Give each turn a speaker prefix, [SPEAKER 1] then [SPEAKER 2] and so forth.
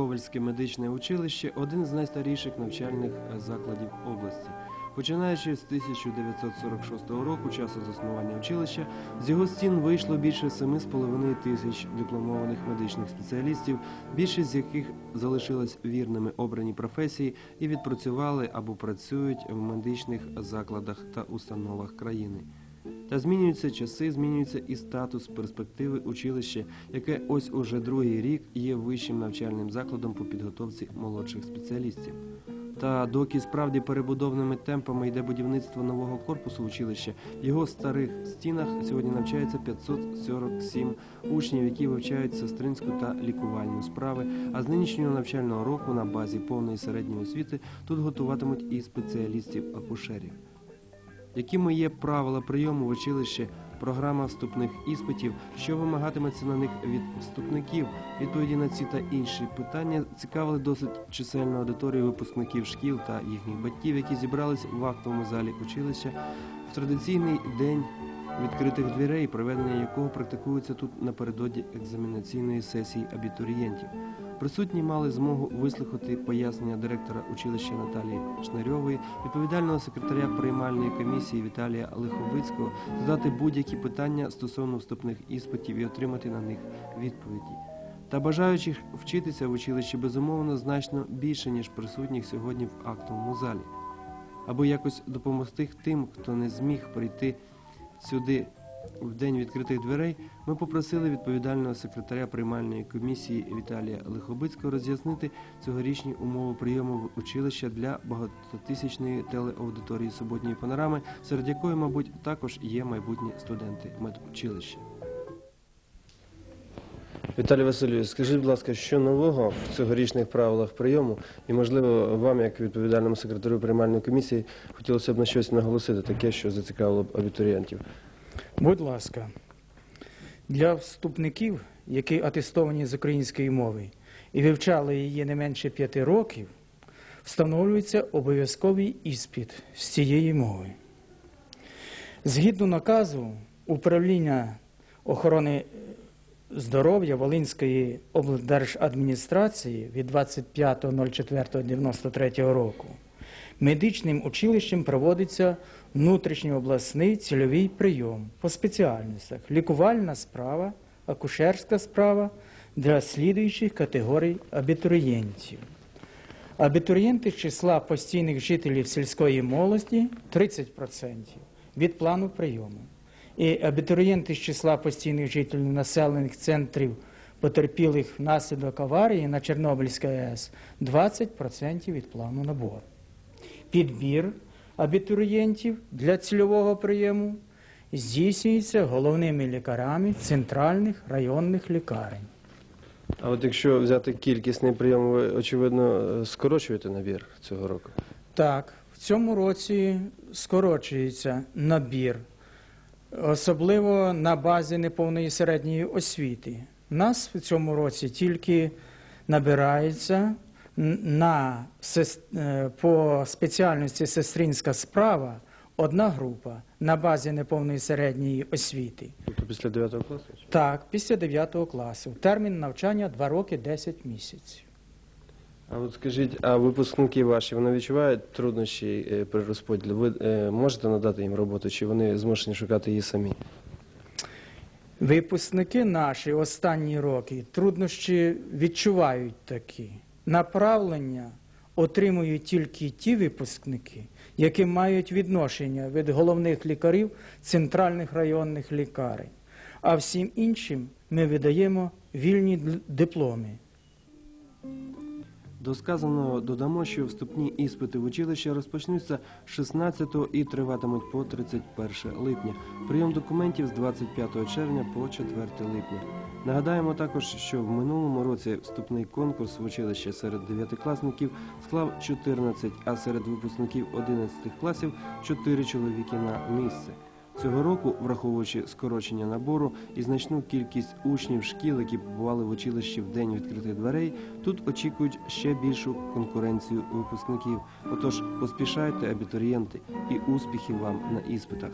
[SPEAKER 1] Ковальське медичне училище один з найстаріших навчальних е, закладів області. Починаючи з 1946 року, часу заснування училища, з його стін вийшло більше 7,5 тисяч дипломованих медичних спеціалістів, більшість з яких залишились вірними обраній професії і відпрацювали або працюють в медичних закладах та установах країни. Та змінюються часи, змінюється і статус перспективи училища, яке ось уже другий рік є вищим навчальним закладом по підготовці молодших спеціалістів. Та доки справді перебудовними темпами йде будівництво нового корпусу училища, в його старих стінах сьогодні навчається 547 учнів, які вивчають сестринську та лікувальну справи. А з нинішнього навчального року на базі повної середньої освіти тут готуватимуть і спеціалістів-акушерів. Якими є правила прийому в училище, програма вступних іспитів, що вимагатиметься на них від вступників? Відповіді на ці та інші питання цікавили досить чисельну аудиторію випускників шкіл та їхніх батьків, які зібрались в актовому залі училища в традиційний день відкритих дверей, проведення якого практикується тут напередодні екзаменаційної сесії абітурієнтів. Присутні мали змогу вислухати пояснення директора училища Наталії Шнарьової, відповідального секретаря приймальної комісії Віталія Лиховицького, задати будь-які питання стосовно вступних іспитів і отримати на них відповіді. Та бажаючих вчитися в училищі безумовно значно більше, ніж присутніх сьогодні в актовому залі. Аби якось допомогти тим, хто не зміг прийти сюди в день відкритих дверей, ми попросили відповідального секретаря приймальної комісії Віталія Лихобицького роз'яснити цьогорічні умови прийому в училище для багатотисячної телеаудиторії суботньої панорами, серед якої, мабуть, також є майбутні студенти медучилища. Віталій Васильович, скажіть, будь ласка, що нового в цьогорічних правилах прийому, і можливо вам, як відповідальному секретарю приймальної комісії, хотілося б на щось наголосити, таке, що зацікавило б абітурієнтів.
[SPEAKER 2] Будь ласка, для вступників, які атестовані з української мови і вивчали її не менше п'яти років, встановлюється обов'язковий іспит з цієї мови. Згідно наказу управління охорони здоров'я Волинської облдержадміністрації від 25.04.93 року медичним училищем проводиться внутрішньообласний цільовий прийом по спеціальностях лікувальна справа, акушерська справа для слідуючих категорій абітурієнтів. Абітурієнти з числа постійних жителів сільської молоді 30% від плану прийому. І абітурієнти з числа постійних жителів населених центрів потерпілих внаслідок аварії на Чорнобильській АЕС 20% від плану набору. Підбір абітурієнтів для цільового прийому здійснюється головними лікарями центральних районних лікарень.
[SPEAKER 1] А от якщо взяти кількісний прийом, ви очевидно скорочуєте набір цього року.
[SPEAKER 2] Так, в цьому році скорочується набір, особливо на базі неповної середньої освіти. Нас в цьому році тільки набирається на е, по спеціальності сестринська справа одна група на базі неповної середньої освіти.
[SPEAKER 1] Тобто після 9 класу?
[SPEAKER 2] Так, після 9 класу. Термін навчання 2 роки 10 місяців.
[SPEAKER 1] А от скажіть, а випускники ваші вони відчувають труднощі е, при розподілі? Ви е, можете надати їм роботу, чи вони змушені шукати її самі?
[SPEAKER 2] Випускники наші останні роки труднощі відчувають такі. Направлення отримують тільки ті випускники, які мають відношення від головних лікарів центральних районних лікарень. А всім іншим ми видаємо вільні дипломи.
[SPEAKER 1] До сказаного додамо, що вступні іспити в училище розпочнуться 16 і триватимуть по 31 липня. Прийом документів з 25 червня по 4 липня. Нагадаємо також, що в минулому році вступний конкурс в училище серед дев'ятикласників склав 14, а серед випускників 11 класів 4 чоловіки на місце. Цього року, враховуючи скорочення набору і значну кількість учнів шкіл, які побували в училищі в день відкритих дверей, тут очікують ще більшу конкуренцію випускників. Отож, поспішайте, абітурієнти, і успіхів вам на іспитах.